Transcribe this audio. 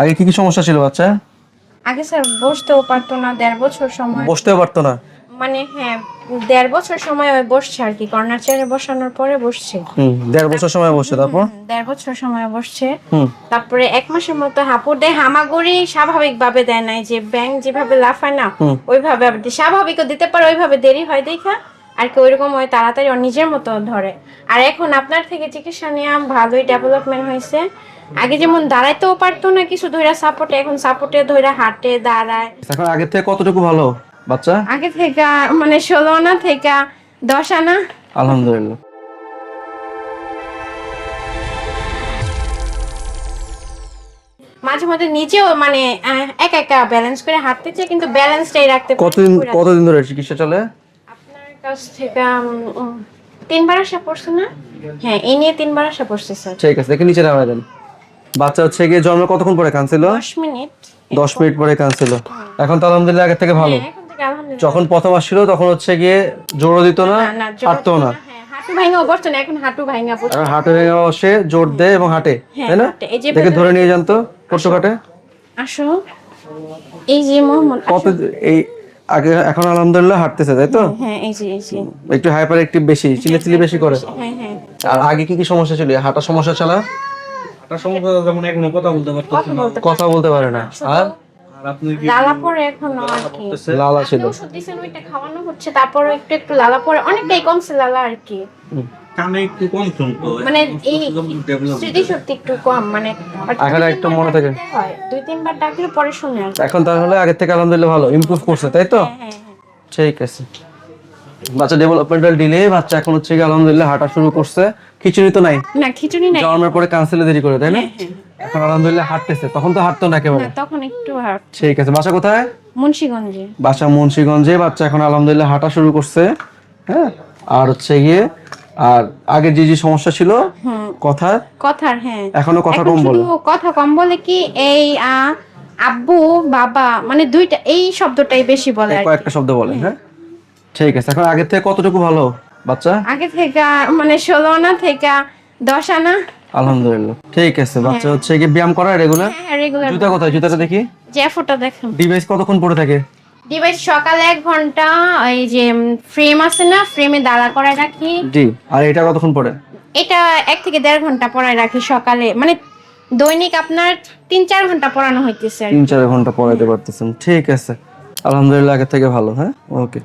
আগে কি কি সমস্যা ছিল বাচ্চা? আগে স্যার বসতেও পারতো না দেড় বছর সময়। বসতেও পারতো না? মানে হ্যাঁ দেড় বছর সময় ওই বসছে আর কি কর্নার চেয়ারে বসানোর পরে বসছে। হুম দেড় বছর সময় বসছে তারপর? দেড় বছর সময় বসছে। তারপরে এক মাসের মতো হাঁপুর দেয় হামাগুড়ি স্বাভাবিক ভাবে দেয় নাই যে ব্যাংক যেভাবে লাফায় না। ওইভাবে স্বাভাবিকও দিতে পারে ওইভাবে দেরি হয় দেখা আর কি ওইরকম হয় তাড়াতাড়ি নিজের মতো ধরে। আর এখন আপনার থেকে চিকিৎসা নিয়ে ভালোই ডেভেলপমেন্ট হয়েছে। আগে যেমন দাঁড়াইতেও পারতো না কিছু ধইরা সাপোর্টে এখন সাপোর্টে ধইরা হাঁটে দাঁড়ায়। এখন আগের থেকে কতটুকু ভালো বাচ্চা? আগে থেকে মানে ষোলো আনা থেকে দশ আনা। আলহামদুলিল্লাহ। মাঝে মাঝে নিজেও মানে একা একা ব্যালেন্স করে হাঁটতে চাই কিন্তু ব্যালেন্সটাই রাখতে কতদিন। কতদিন ধরে চিকিৎসা চলে? আপনার কাছ থেকে তিনবার আসা পড়ছে না? হ্যাঁ এই নিয়ে তিনবার আসা পড়ছে স্যার। ঠিক আছে দেখে নিচে নামাই দেন। বাচ্চা হচ্ছে গিয়ে জন্ম কতক্ষণ পরে কানছিল দশ মিনিট। দশ মিনিট পরে কানছিল এখন তো আলহামদুলিল্লাহ আগের থেকে ভালো। হ্যাঁ, যখন প্রথম আসছিল তখন হচ্ছে গিয়ে জোরও দিত না জোর হাঁটতো না। হ্যাঁ, হাঁটু এখন ভাঙা পড়ছে এখন হাঁটে ভেঙে বসে জোর দেয় এবং হাঁটে হ্যাঁ, তাই না? দেখে ধরে নিয়ে যান তো আসো। এই যে মোহাম্মদ কত এই আগে এখন আলহামদুলিল্লাহ হাঁটতেছে তাই তো? হ্যাঁ এই যে এই যে। একটু হাইপার একটু বেশি চিলে চিলি বেশি করে হ্যাঁ হ্যাঁ। আর আগে কি কি সমস্যা ছিল? হাঁটার সমস্যা ছিল সমস্যা যেমন এখন কথা বলতে পারতো কথা বলতে কথা বলতে পারে না। আর? আর আপনি কি লালা পরে এখনও আর কি। লালা ছিল। ওষুধ দিয়েছেন ওইটা খাওয়ানো হচ্ছে তারপরে একটু একটু লালা পরে অনেকটাই কমছে লালা আর কি। হুম। কানে একটু কম শুনতো মানে এই ডেভেলপ স্মৃতিশক্তি একটু কম মানে এখন একটু মনে থাকে। দুই তিনবার ডাকলে পরে শুনে এখন তাহলে আগের থেকে আলহামদুলিল্লাহ ভালো ইমপ্রুভ করছে তাই তো? হ্যাঁ হ্যাঁ হ্যাঁ। ঠিক আছে। বাচ্চা ডেভেলপমেন্টাল ডিলে বাচ্চা এখন হচ্ছে আলহামদুলিল্লাহ হাঁটা শুরু করছে। খিচুড়ি তো নাই? না খিচুড়ি নাই। জন্মের পরে কাউন্সিলে দেরি করে তাই না? হ্যাঁ, হ্যাঁ। এখন আলহামদুলিল্লাহ হাঁটতেছে। তখন তো হাঁটতো না না তখন একটু হাট ঠিক আছে বাসা কোথায়? মুন্সিগঞ্জে। বাসা মুন্সিগঞ্জে বাচ্চা এখন আলহামদুলিল্লাহ হাঁটা শুরু করছে। হ্যাঁ আর হচ্ছে গিয়ে আর আগে যে যে সমস্যা ছিল কথা? কথার হ্যাঁ। এখনও কথা কম বলে। কথা কম বলে কি এই আ, আব্বু বাবা মানে দুইটা এই শব্দটাই বেশি বলে। কয়েকটা শব্দ বলে হ্যাঁ? ঠিক আছে এখন আগের থেকে কতটুকু ভালো? বাচ্চা? আগে থেকে মানে ষোলো আনা থেকে দশ আনা। আলহামদুলিল্লাহ। ঠিক আছে বাচ্চা হচ্ছে গিয়ে ব্যায়াম করা রেগুলার হ্যাঁ রেগুলার জুতা কোথায়? জুতাটা দেখি। যে ফোটা দেখেন ডিভাইস কতক্ষণ পরে থাকে? ডিভাইস সকালে এক ঘণ্টা এই যে ফ্রেম আছে না ফ্রেমে দাঁড়া করায় রাখি। জি আর এটা কতক্ষণ পরে? এটা এক থেকে দেড় ঘণ্টা পড়ায় রাখি সকালে। মানে দৈনিক আপনার তিন চার ঘণ্টা পড়ানো হইতেছে কি। তিন চার ঘণ্টা পড়াইতে পারতেছেন। ঠিক আছে। আলহামদুলিল্লাহ আগের থেকে ভালো হ্যাঁ? ওকে।